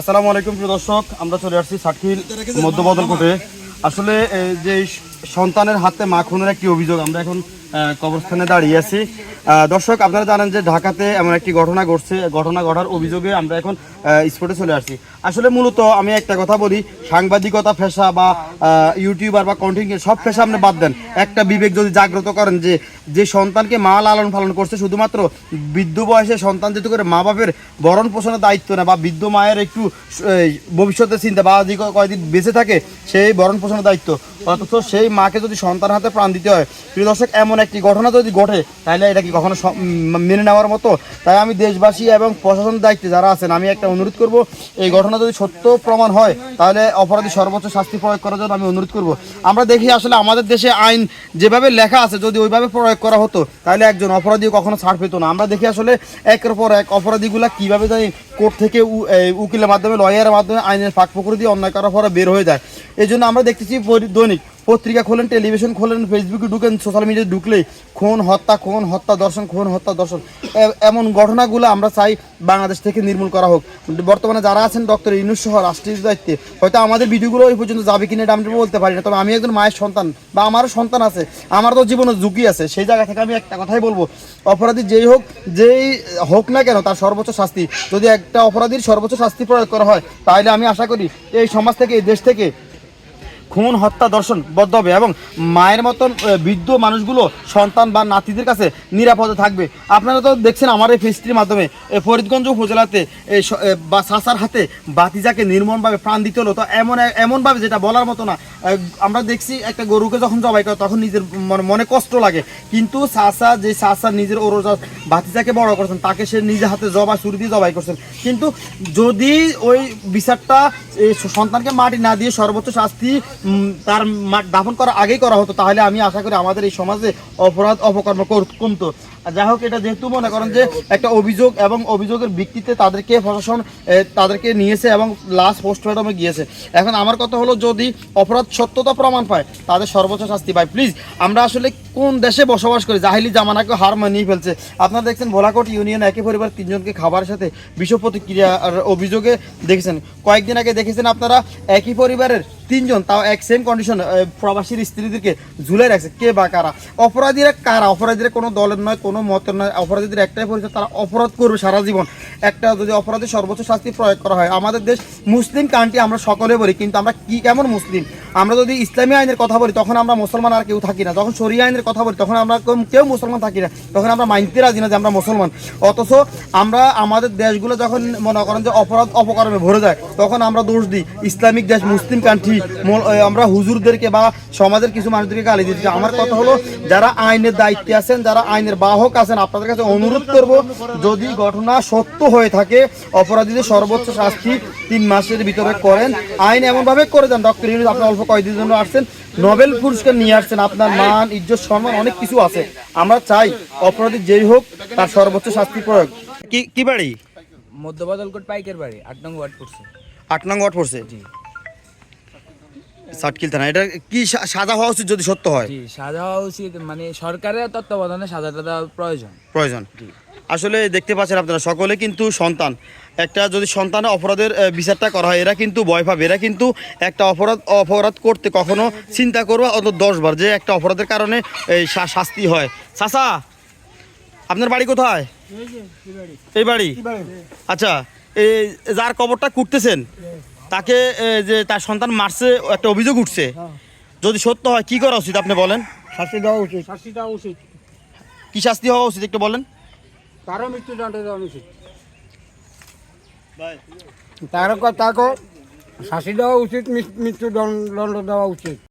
আসসালামু আলাইকুম প্রিয় দর্শক আমরা চলে আসছি সাটকিল মধ্যবদল কোটে আসলে যে সন্তানের হাতে মাখনের একটি অভিযোগ। আমরা এখন কবরস্থানে দাঁড়িয়ে আছি। দর্শক, আপনারা জানেন যে ঢাকাতে এমন একটি ঘটনা ঘটছে, ঘটনা ঘটার অভিযোগে আমরা এখন স্পটে চলে আসছি। আসলে মূলত আমি একটা কথা বলি, সাংবাদিকতা পেশা বা ইউটিউবার বা কন্টেন্ট সব পেশা আপনি বাদ দেন। একটা বিবেক যদি জাগ্রত করেন যে যে সন্তানকে মা লালন পালন করছে, শুধুমাত্র বৃদ্ধ বয়সে সন্তান যেহেতু করে মা বাপের বরণ পোষণের দায়িত্ব না, বা বৃদ্ধ মায়ের একটু ভবিষ্যতের চিন্তা বা যে ক- কয়দিন বেঁচে থাকে, সেই বরণ পোষণের দায়িত্ব। অথচ সেই মাকে যদি সন্তান হাতে প্রাণ দিতে হয়, প্রিয় দর্শক, এমন একটি ঘটনা যদি ঘটে, তাহলে এটা কি কখনো মেনে নেওয়ার মতো? তাই আমি দেশবাসী এবং প্রশাসনের দায়িত্বে যারা আছেন, আমি একটা অনুরোধ করব, এই ঘটনা যদি সত্য প্রমাণ হয়, তাহলে অপরাধী সর্বোচ্চ শাস্তি প্রয়োগ করার জন্য আমি অনুরোধ করব। আমরা দেখি আসলে আমাদের দেশে আইন যেভাবে লেখা আছে, যদি ওইভাবে প্রয়োগ করা হতো, তাহলে একজন অপরাধী কখনো ছাড় পেতো না। আমরা দেখি আসলে একের পর এক অপরাধীগুলা কীভাবে জানি কোর্ট থেকে উকিলের মাধ্যমে, লয়ারের মাধ্যমে আইনের ফাঁক দিয়ে অন্যায় করার পরে বের হয়ে যায়। এই জন্য আমরা দেখতেছি দৈনিক পত্রিকা খোলেন, টেলিভিশন খোলেন, ফেসবুকে ঢুকেন সোশ্যাল মিডিয়ায় ঢুকলে খুন, হত্যা খুন, হত্যা, দর্শন, খুন, হত্যা, দর্শন। এমন ঘটনাগুলো আমরা চাই বাংলাদেশ থেকে নির্মূল করা হোক। বর্তমানে যারা আছেন ডক্টর ইনুস সহ রাষ্ট্রীয় দায়িত্বে, হয়তো আমাদের ভিডিওগুলো ওই পর্যন্ত যাবে কিনা এটা আমরা বলতে পারি না। তবে আমি একজন মায়ের সন্তান বা আমারও সন্তান আছে, আমার তো জীবনে ঝুঁকি আছে। সেই জায়গা থেকে আমি একটা কথাই বলব, অপরাধী যেই হোক যেই হোক না কেন তার সর্বোচ্চ শাস্তি। যদি একটা অপরাধীর সর্বোচ্চ শাস্তি প্রয়োগ করা হয় তাহলে আমি আশা করি এই সমাজ থেকে, এই দেশ থেকে খুন, হত্যা দর্শন বদ্ধ হবে এবং মায়ের মতন বৃদ্ধ মানুষগুলো সন্তান বা নাতিদের কাছে নিরাপদে থাকবে। আপনারা তো দেখছেন আমার এই ফেস্টির মাধ্যমে ফরিদগঞ্জ উপজেলাতে বা সাসার হাতে বাতিজাকে নির্মমভাবে প্রাণ দিতে হলো। তো এমন, এমনভাবে যেটা বলার মতো না আমরা দেখছি একটা গরুকে যখন জবাই করে, তখন নিজের মনে কষ্ট লাগে। কিন্তু সাসা, যে সাসা নিজের ওর ভাতিজাকে বড় করছেন, তাকে সে নিজে হাতে জবা ছুরি দিয়ে জবাই করছেন। কিন্তু যদি ওই বিচারটা সন্তানকে মাটি না দিয়ে সর্বোচ্চ শাস্তি তার দাফন করার আগেই করা হতো, তাহলে আমি আশা করি আমাদের এই সমাজে অপরাধ, অপকর্ম কর- কমতো। যাই হোক, এটা যেহেতু মনে করেন যে একটা অভিযোগ এবং অভিযোগের ভিত্তিতে তাদেরকে প্রশাসন তাদেরকে নিয়েছে এবং লাস্ট পোস্টমর্টমে গিয়েছে। এখন আমার কথা হলো, যদি অপরাধ সত্যতা প্রমাণ পায়। তাদের সর্বোচ্চ শাস্তি পায়। প্লিজ আমরা আসলে কোন দেশে বসবাস করি? জাহিলি জামানাকে হার মানিয়ে ফেলছে। আপনারা দেখছেন ভোলাকোট ইউনিয়ন একই পরিবার তিনজনকে খাবারের সাথে বিষ প্রতিক্রিয়ার অভিযোগে দেখেছেন। কয়েকদিন আগে দেখেছেন আপনারা একই পরিবারের তিনজন, তাও এক সেম কন্ডিশন প্রবাসীর স্ত্রীদেরকে ঝুলে রাখছে। কে বা কারা? অপরাধীরা কারা? অপরাধীরা কোনো দলের নয়, কোনো মতের নয়। অপরাধীদের একটাই পরিচয়, তারা অপরাধ করবে সারা জীবন। একটা যদি অপরাধের সর্বোচ্চ শাস্তি প্রয়োগ করা হয়, আমাদের দেশ মুসলিম কান্ট্রি আমরা সকলে বলি, কিন্তু আমরা কি কেমন মুসলিম? আমরা যদি ইসলামী আইনের কথা বলি, তখন আমরা মুসলমান আর কেউ থাকি না। যখন শরিয়া আইনের কথা বলি, তখন আমরা কেউ- মুসলমান থাকি না। তখন আমরা মানতে রাজি না যে আমরা মুসলমান। অথচ আমরা আমাদের দেশগুলো যখন মনে করেন যে অপরাধ অপকর্মে ভরে যায়, তখন আমরা দোষ দিই। ইসলামিক দেশ, মুসলিম কান্ট্রি আমরা হুজুরদেরকে বা সমাজের কিছু মানুষদেরকে গালি দিচ্ছি আমার কথা হলো, যারা আইনের দায়িত্বে আছেন, যারা আইনের বাহক আছেন, আপনাদের কাছে অনুরোধ করব, যদি ঘটনা সত্য হয়ে থাকে, অপরাধীদের সর্বোচ্চ শাস্তি তিন মাসের ভিতরে করেন। আইন এমনভাবে করে দেন, ডক্টর ইউনুস, আপনি অল্প কয়েকদিনের জন্য আসছেন। নোবেল পুরস্কার নিয়ে আসছেন আপনার মান ইজ্জত সম্মান অনেক কিছু আছে। আমরা চাই অপরাধী যেই হোক তার সর্বোচ্চ শাস্তি প্রয়োগ। কি কি বাড়ি? মধ্যবদলকোট পাইকের বাড়ি আট নং ওয়ার্ড পড়ছে। আট নং ওয়ার্ড পড়ছে? জি। ষাট কিলতে না এটা কি সাজা হওয়া উচিত যদি সত্য হয়? জি সাজা হওয়া উচিত মানে সরকারের তত্ত্বাবধানে সাজাটা দেওয়া প্রয়োজন। প্রয়োজন। আসলে দেখতে পাচ্ছেন আপনারা সকলে কিন্তু সন্তান। একটা যদি সন্তানের অপরাধের বিচারটা করা হয় এরা কিন্তু ভয় পাবে। এরা কিন্তু একটা অপরাধ অপরাধ করতে কখনো চিন্তা করবে অত দশবার যে একটা অপরাধের কারণে এই শাস্তি হয়। চাচা আপনার বাড়ি কোথায়? এই বাড়ি? আচ্ছা এই যার কবরটা কুটতেছেন তাকে যে তার সন্তান মারছে একটা অভিযোগ উঠছে। যদি সত্য হয় কি করা উচিত আপনি বলেন? শাস্তি দেওয়া উচিত। শাস্তি দেওয়া উচিত। কি শাস্তি হওয়া উচিত একটু বলেন? তারও মৃত্যুদণ্ড দেওয়া উচিত। তারও তাকে শাসি দেওয়া উচিত মৃত্যুদণ্ড দেওয়া উচিত।